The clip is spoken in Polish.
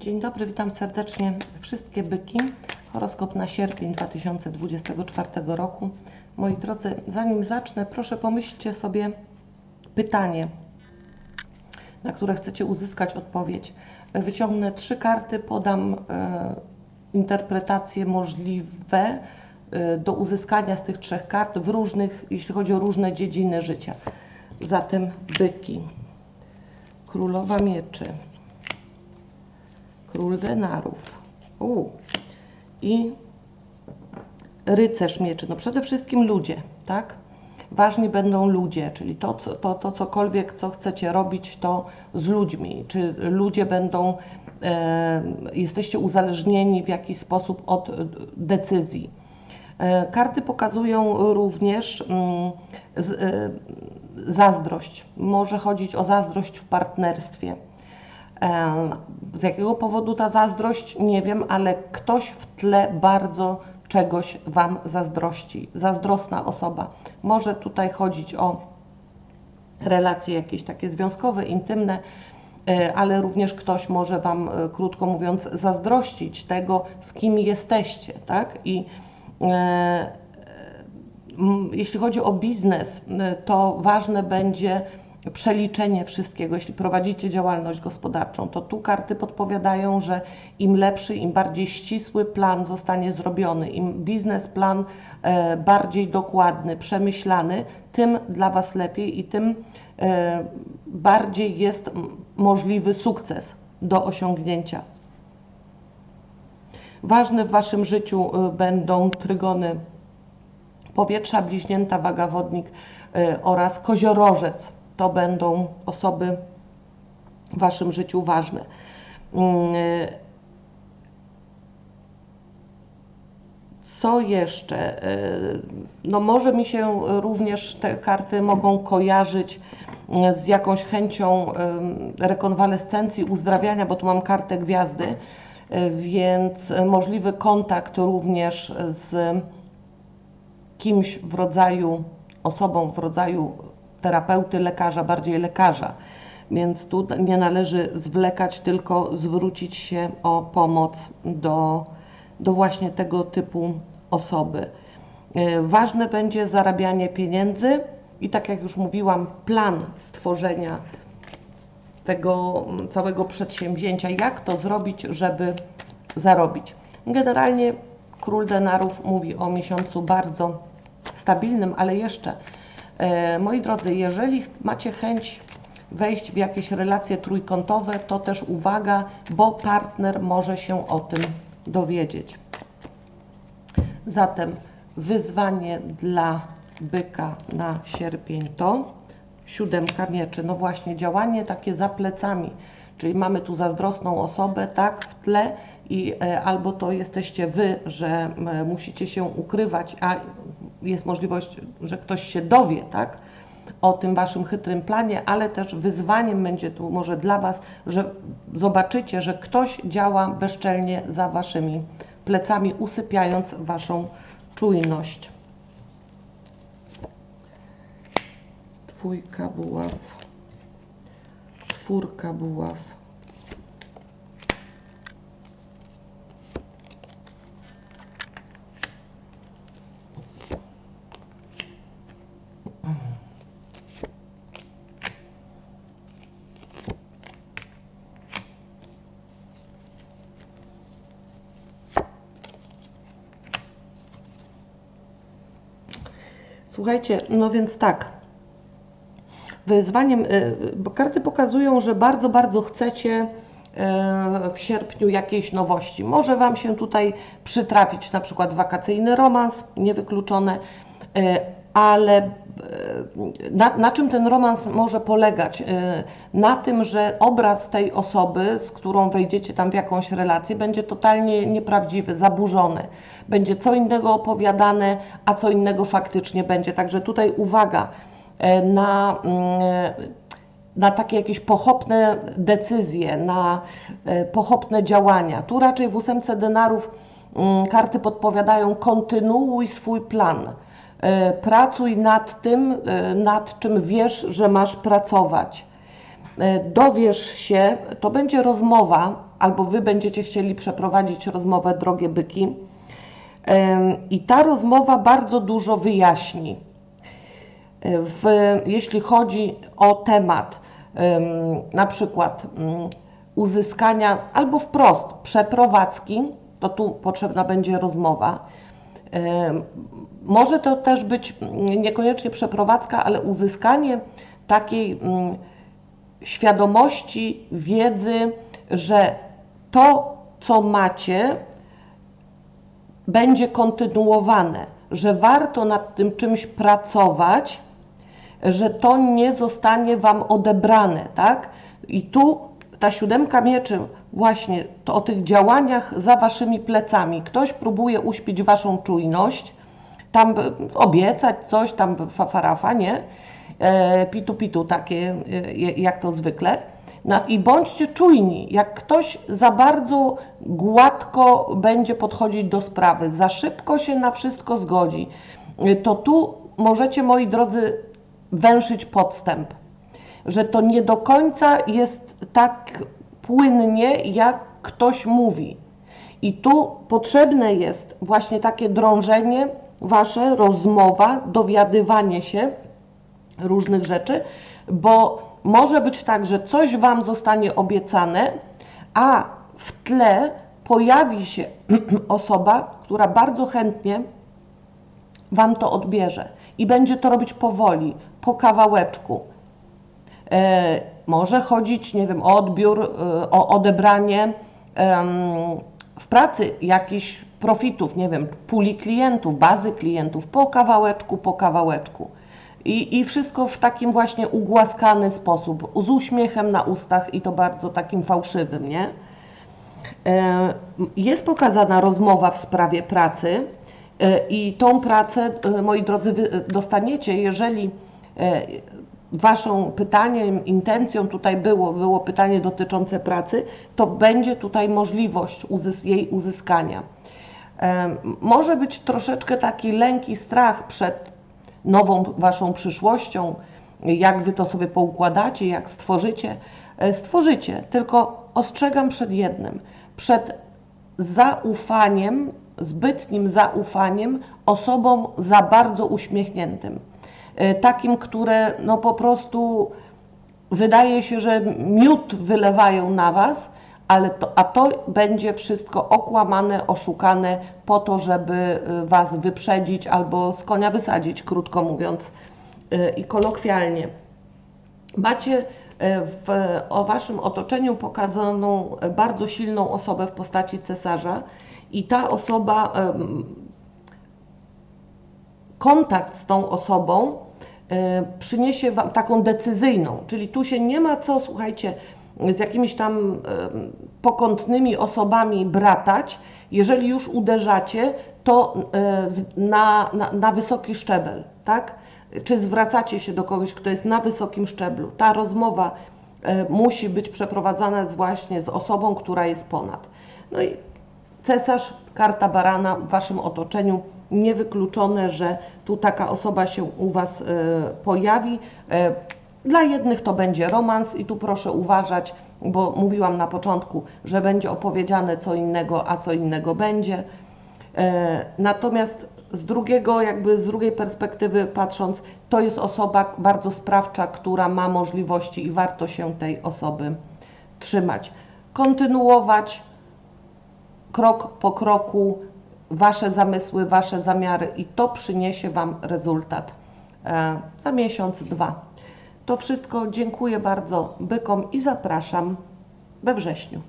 Dzień dobry, witam serdecznie wszystkie byki. Horoskop na sierpień 2024 roku. Moi drodzy, zanim zacznę, proszę pomyślcie sobie pytanie, na które chcecie uzyskać odpowiedź. Wyciągnę trzy karty, podam e, interpretacje możliwe e, do uzyskania z tych trzech kart w różnych, jeśli chodzi o różne dziedziny życia. Zatem byki. Królowa mieczy. Król denarów. U. I rycerz mieczy. No przede wszystkim ludzie, tak? Ważni będą ludzie, czyli to, co, to, to cokolwiek, co chcecie robić, to z ludźmi. Czy ludzie będą, e, jesteście uzależnieni w jakiś sposób od decyzji. E, karty pokazują również mm, z, e, zazdrość. Może chodzić o zazdrość w partnerstwie. E, z jakiego powodu ta zazdrość? Nie wiem, ale ktoś w tle bardzo czegoś Wam zazdrości. Zazdrosna osoba. Może tutaj chodzić o relacje jakieś takie związkowe, intymne, e, ale również ktoś może Wam, e, krótko mówiąc, zazdrościć tego, z kim jesteście, tak? I e, jeśli chodzi o biznes, to ważne będzie przeliczenie wszystkiego. Jeśli prowadzicie działalność gospodarczą, to tu karty podpowiadają, że im lepszy, im bardziej ścisły plan zostanie zrobiony, im biznesplan e, bardziej dokładny, przemyślany, tym dla Was lepiej i tym e, bardziej jest możliwy sukces do osiągnięcia. Ważne w Waszym życiu e, będą trygony powietrza, bliźnięta, waga wodnik oraz koziorożec to będą osoby w Waszym życiu ważne. Mm, co jeszcze? Y, no może mi się również te karty mogą kojarzyć y, z jakąś chęcią y, rekonwalescencji, uzdrawiania, bo tu mam kartę gwiazdy, więc możliwy kontakt również z kimś w rodzaju, osobą w rodzaju terapeuty, lekarza, bardziej lekarza. Więc tu nie należy zwlekać, tylko zwrócić się o pomoc do, do właśnie tego typu osoby. E, ważne będzie zarabianie pieniędzy i tak jak już mówiłam, plan stworzenia tego całego przedsięwzięcia, jak to zrobić, żeby zarobić. Generalnie król denarów mówi o miesiącu bardzo stabilnym, ale jeszcze moi drodzy, jeżeli macie chęć wejść w jakieś relacje trójkątowe, to też uwaga, bo partner może się o tym dowiedzieć. Zatem wyzwanie dla byka na sierpień to siódemka mieczy. No właśnie, działanie takie za plecami, czyli mamy tu zazdrosną osobę, tak, w tle i e, albo to jesteście Wy, że musicie się ukrywać, a jest możliwość, że ktoś się dowie, tak, o tym Waszym chytrym planie, ale też wyzwaniem będzie tu może dla Was, że zobaczycie, że ktoś działa bezczelnie za Waszymi plecami, usypiając Waszą czujność. Dwójka buław, czwórka buław, Słuchajcie, no więc tak. Wyzwaniem, y, bo karty pokazują, że bardzo, bardzo chcecie y, w sierpniu jakiejś nowości. Może Wam się tutaj przytrafić na przykład wakacyjny romans, niewykluczone, y, ale na, na, czym ten romans może polegać? Na tym, że obraz tej osoby, z którą wejdziecie tam w jakąś relację, będzie totalnie nieprawdziwy, zaburzony będzie co innego opowiadane, a co innego faktycznie będzie. Także tutaj uwaga e, na, mm, na takie jakieś pochopne decyzje, na pochopne działania. Tu raczej w ósemce denarów mm, karty podpowiadają kontynuuj swój plan. E, pracuj nad tym, nad czym wiesz, że masz pracować. e, dowiesz się, to będzie rozmowa, albo wy będziecie chcieli przeprowadzić rozmowę, drogie byki, i ta rozmowa bardzo dużo wyjaśni. E, W, jeśli chodzi o temat em, na przykład mm, uzyskania albo wprost przeprowadzki, to tu potrzebna będzie rozmowa. Może to też być mm, niekoniecznie przeprowadzka, ale uzyskanie takiej mm, świadomości, wiedzy, że to, co macie, będzie kontynuowane, że warto nad tym czymś pracować, że to nie zostanie Wam odebrane, tak? I tu ta siódemka mieczy właśnie to o tych działaniach za Waszymi plecami. Ktoś próbuje uśpić Waszą czujność, tam obiecać coś, tam fafarafa, nie? E, pitu pitu takie, e, jak to zwykle. Na, I bądźcie czujni, jak ktoś za bardzo gładko będzie podchodzić do sprawy, za szybko się na wszystko zgodzi, e, to tu możecie, moi drodzy, węszyć podstęp, że to nie do końca jest tak płynnie, jak ktoś mówi. I tu potrzebne jest właśnie takie drążenie wasze, rozmowa, dowiadywanie się różnych rzeczy, bo może być tak, że coś wam zostanie obiecane, a w tle pojawi się osoba, która bardzo chętnie wam to odbierze i będzie to robić powoli, po kawałeczku. E, może chodzić, nie wiem, o odbiór, e, o odebranie w pracy jakichś profitów, nie wiem, puli klientów, bazy klientów, po kawałeczku, po kawałeczku. I, I wszystko w takim właśnie ugłaskany sposób, z uśmiechem na ustach i to bardzo takim fałszywym, nie? E, Jest pokazana rozmowa w sprawie pracy i tą pracę, moi drodzy, dostaniecie, jeżeli Waszą pytaniem, intencją tutaj było, było pytanie dotyczące pracy, to będzie tutaj możliwość uzys jej uzyskania. Może być troszeczkę taki lęk i strach przed nową Waszą przyszłością, jak Wy to sobie poukładacie, jak stworzycie. E, Stworzycie, tylko ostrzegam przed jednym, przed zaufaniem, zbytnim zaufaniem osobom za bardzo uśmiechniętym. E, Takim, które no po prostu wydaje się, że miód wylewają na Was, ale to, a to będzie wszystko okłamane, oszukane po to, żeby y, Was wyprzedzić albo z konia wysadzić, krótko mówiąc y, i kolokwialnie. Macie w, o Waszym otoczeniu pokazaną bardzo silną osobę w postaci cesarza i ta osoba, kontakt z tą osobą e, przyniesie Wam taką decyzyjną, czyli tu się nie ma co, słuchajcie, z jakimiś tam em, pokątnymi osobami bratać. Jeżeli już uderzacie, to z- na, na, na wysoki szczebel, tak? Czy zwracacie się do kogoś, kto jest na wysokim szczeblu. Ta rozmowa musi być przeprowadzana właśnie z osobą, która jest ponad. No i cesarz, karta barana w waszym otoczeniu. Niewykluczone, że tu taka osoba się u was e, pojawi. E, dla jednych to będzie romans i tu proszę uważać, bo mówiłam na początku, że będzie opowiedziane co innego, a co innego będzie. E, Natomiast z drugiego, jakby z drugiej perspektywy patrząc, to jest osoba bardzo sprawcza, która ma możliwości i warto się tej osoby trzymać. Kontynuować krok po kroku Wasze zamysły, Wasze zamiary i to przyniesie Wam rezultat e, za miesiąc, dwa. To wszystko. Dziękuję bardzo bykom i zapraszam we wrześniu.